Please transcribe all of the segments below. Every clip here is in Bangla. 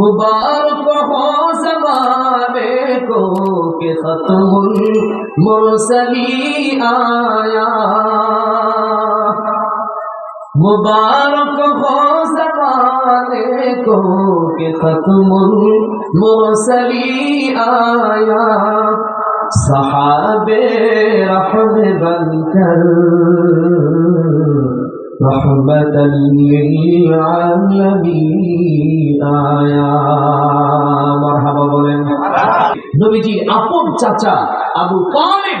مبارک ہو زمانے کو کہ ختم المرسلی آیا۔ مبارک ہو زمانے کو کہ ختم المرسلی آیا۔ صحابے رحم بن کر۔ رحمة للعالمين آيا مرحبا বলেন নবীজির আপন চাচা আবু তালেব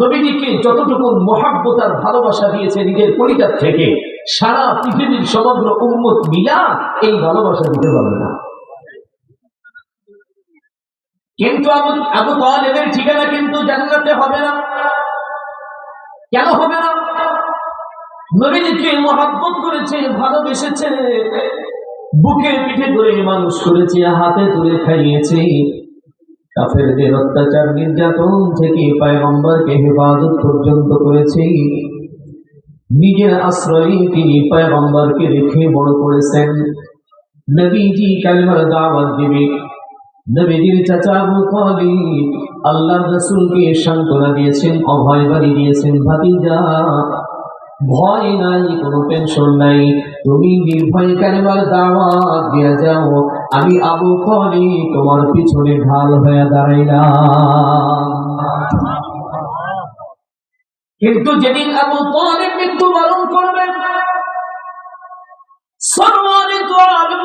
নবীজিকে যতটুকু মহাব্বত আর ভালোবাসা দিয়েছে নিজের পরিবার থেকে সারা পৃথিবীর সমগ্র উম্মত মিলা এই ভালোবাসা দিতে পারবে না কিন্তু আবু আবু তালেবের ঠিকানা কিন্তু জান্নাতে হবে না কেন হবে না নবীজিকে মহাব্বত করেছে ভালোবেসেছে বুকে পিঠে করে মানুষ করেছে, হাতে তুলে খাইয়েছে। কাফেরদের অত্যাচার, নির্যাতন থেকে পায়গম্বরকে হেফাজত পর্যন্ত করেছে। নিজের তিনি পায়গম্বরকে রেখে বড় করেছেন। নবীজি কালিমার দাওয়াত নবীজির চাচা আল্লাহ রসুলকে সান্ত্বনা দিয়েছেন অভয় বাড়ি দিয়েছেন, ভাতিজা ভয় নাই, কোনো টেনশন নাই। তুমি নির্ভয় কালেমার দাওয়াত দিয়ে যাও? আমি আবু করি তোমার পিছনে ঢাল হয়ে দাঁড়াইলাম। কিন্তু যেদিন আবু তলেব মৃত্যুবরণ করবেন সম্মানিত আলম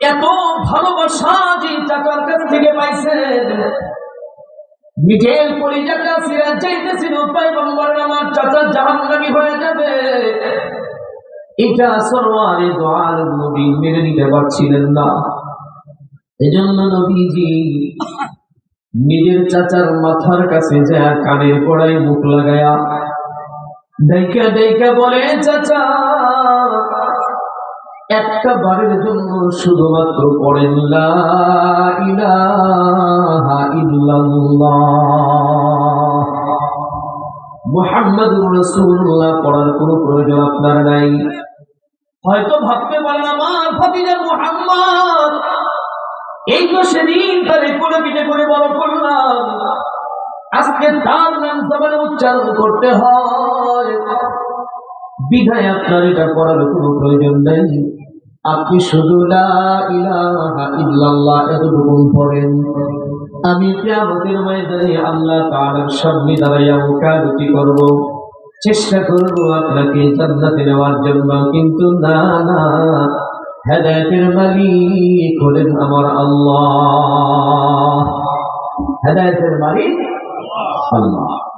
এত ভালোবাসা যে চাচার কাছ থেকে পাইছেন মিঠেল পরিজাটা সিরাজ চাইতেছিল পয়গম্বর আমার চাচা জাহান্নামী হয়ে যাবে। এটা সরওয়ারে দোয়ার নবী মেনে নিতে পারছিলেন না। এজন্য নবীজি নিজের চাচার মাথার কাছে যা কানের পড়ায় মুখ লাগায়া ডাইকা ডাইকা বলে, চাচা একটা বারের জন্য শুধুমাত্র পড়েন মুহাম্মাদুর রাসূলুল্লাহ পড়ার কোনো প্রয়োজন আপনার নাই। হয়তো ভাবতে পারেন, আমার ভাতিজা মুহাম্মদ, এই তো সেদিন তারে কোলে পিঠে করে বড় করলাম। আজকে তার নাম জবানে উচ্চারণ করতে হয়। বিধায় আপনার এটা করার কোনো প্রয়োজন নেই। আপনি শুধু লা এতটুকু পড়েন। আমি কিয়ামতের ময়দানে আল্লাহ তাআলার সামনে দাঁড়াইয়া মুখামুখি করব। চেষ্টা করব আপনাকে জান্নাতে নেওয়ার জন্য, কিন্তু না না। হেদায়েতের মালিক হলেন আমার আল্লাহ। হেদায়েতের মালিক আল্লাহ।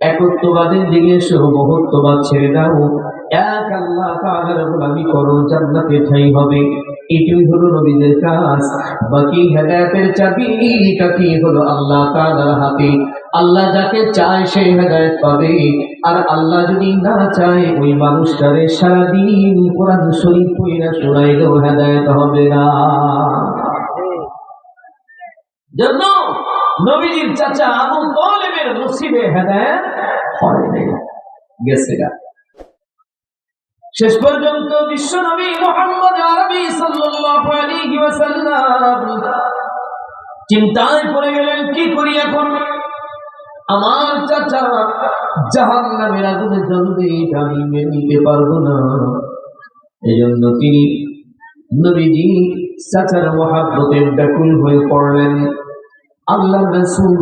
একত্ববাদের দিকে এসো বহুত্ববাদ ছেড়ে দাও। এক আল্লাহ তাআলার গোলামি করো জান্নাতে ঠাই হবে। এটাই হলো নবীদের কাজ। বাকি হেদায়েতের চাবিটা কি হলো আল্লাহ তাআলার হাতে। আল্লাহ যাকে চায় সে হেদায়েত পাবে। আর আল্লাহ যদি না চায় ওই মানুষটারে সারাদিন কোরআন শরীফ পড়া শোনাইলেও হেদায়েত হবে না। জন্য নবীজির চাচা আবু তালেবের নসিবে হেদায়েত গেছে গা। শেষ পর্যন্ত বিশ্ব নবী মোহাম্মদ আরবি সাল্লাল্লাহু আলাইহি ওয়াসাল্লাম চিন্তায় পড়ে গেলেন, কি করি এখন? আমার চাচা জাহান্নামের আগুনে জ্বলবে, এটা আমি মেনে নিতে পারব না। এই জন্য তিনি নবীজি চাচার মহাব্বতের ব্যাকুল হয়ে পড়লেন। আল্লাহ রাসূল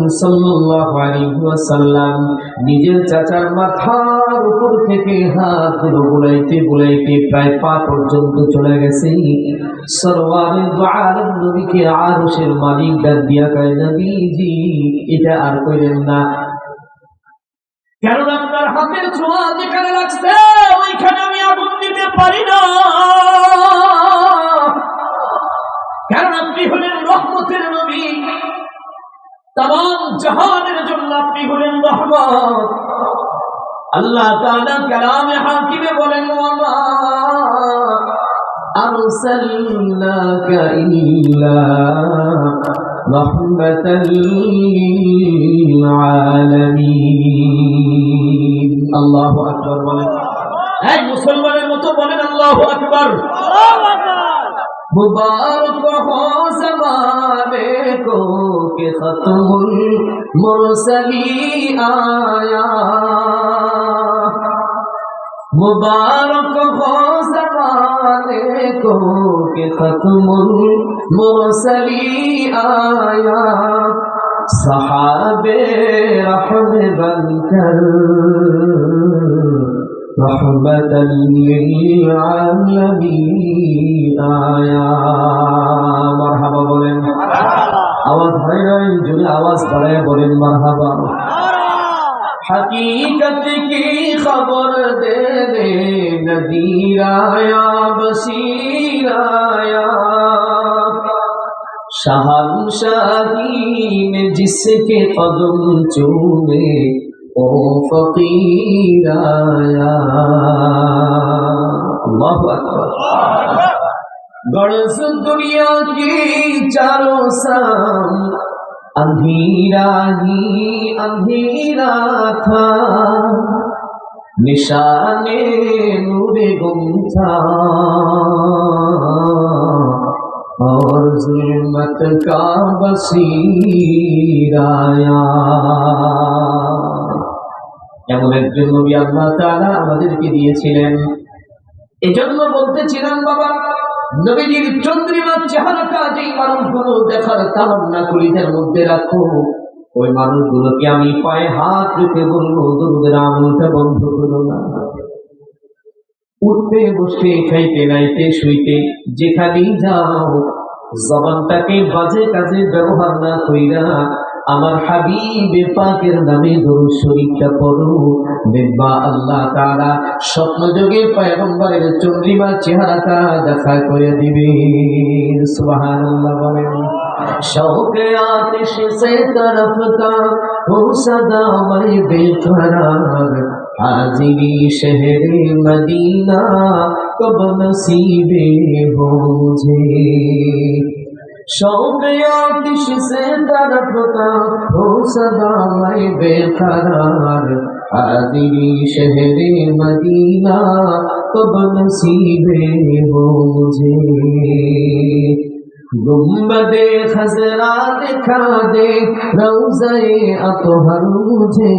ওয়াসাল্লাম নিজের চাচার মাথার উপর থেকে হাতগুলো বুলাইতে বুলাইতে প্রায় পা পর্যন্ত চলে গেছে। সরওয়ারে আলম নবীকে মালিক ডাক দিয়া নবীজি, এটা আর কইলেন না। কারণ আপনার হাতের ছোঁয়া যেখানে লাগছে, ওইখানে আমি আগুন দিতে পারি না। কারণ হলেন রহমতের নবী। তাম জাহানের জন্য আপনি হলেন রহমত। আল্লাহ তাআলা কালামে হাকিমে বলেন, ওয়ামা মুসলমানের মতো বলেন আল্লাহু আকবার। مبارک ہو زمانے کو کہ ختم المرسلی آیا۔ مبارک ہو زمانے کو کہ ختم المرسلی آیا۔ صحابے رحم بن کر۔ رحمة للعالمين آيا مرحبا بولين আওয়াজ হয় নাই যদি আওয়াজ বাড়ায় বলেন মারহাবা حقیقت کی خبر دے دے نذیر آیا بصیر آیا شہن شاہی میں جس کے قدم چومے او فقیر آیا اللہ اکبر. گڑز دنیا کی چاروں سام اندھیرا ہی اندھیرا تھا نشان نور گم تھا۔ اور ظلمت کا بسیر آیا এমন একজন নবী আল্লাহ তাআলা আমাদেরকে দিয়েছিলেন। এজন্য বলতেছিলাম, বাবা, নবীজির চন্দ্রিমার চেহারাটা যেই মানুষগুলো দেখার তামান্না কলিদের মধ্যে রাখো, ওই মানুষগুলোকে আমি পায়ে হাত রেখে বলব দুর্গের আমলটা বন্ধ করো না। উঠতে, বসতে, খাইতে, নাইতে, শুইতে, যেখানেই যাও, জবানটাকে বাজে কাজে ব্যবহার না কইরা আমার হাবিবে পাকের নামে দরুদ শরীরটা পড়ো। দেখবা আল্লাহ তারা স্বপ্ন স্বপ্নযোগে পয়গম্বরের চন্দ্রিমা চেহারাটা দেখা করে দিবে। সুবহানাল্লাহ মদিনা কব নসিবে বোঝে। मुझे शौक आतिश से तरफ का हो सदा मैं बेकरार हाजिरी शहर मदीना कब नसीबे हो मुझे गुम्बदे खजरा दिखा दे रौज़े अतहर मुझे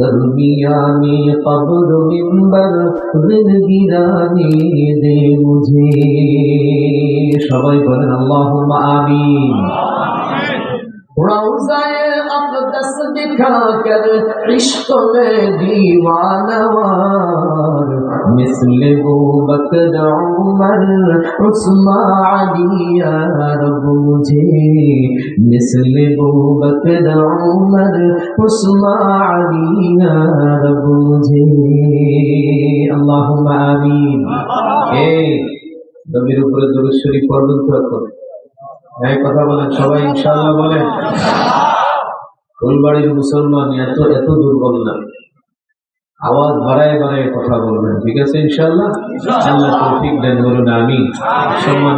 दरमिया में कब्र मिंबर दिल गिराने दे मुझे সবাই বলেন আল্লাহুম আমিন রওজায়ে আকদাস দিখা কর مثل ابو بکر عمر عثمان علی یا رب مثل ابو بکر عمر عثمان علی یا رب اللهم آمین নবীর উপরে দরুদ শরীফ পড়বেন এই কথা বলেন, সবাই ইনশাল্লাহ বলেন। ফুলবাড়ির মুসলমান এত এত দুর্বল না। আওয়াজ বাড়ায় বাড়ায় কথা বলবেন, ঠিক আছে ইনশাল্লাহ আল্লাহ তৌফিক দেন বলুন আমি সম্মান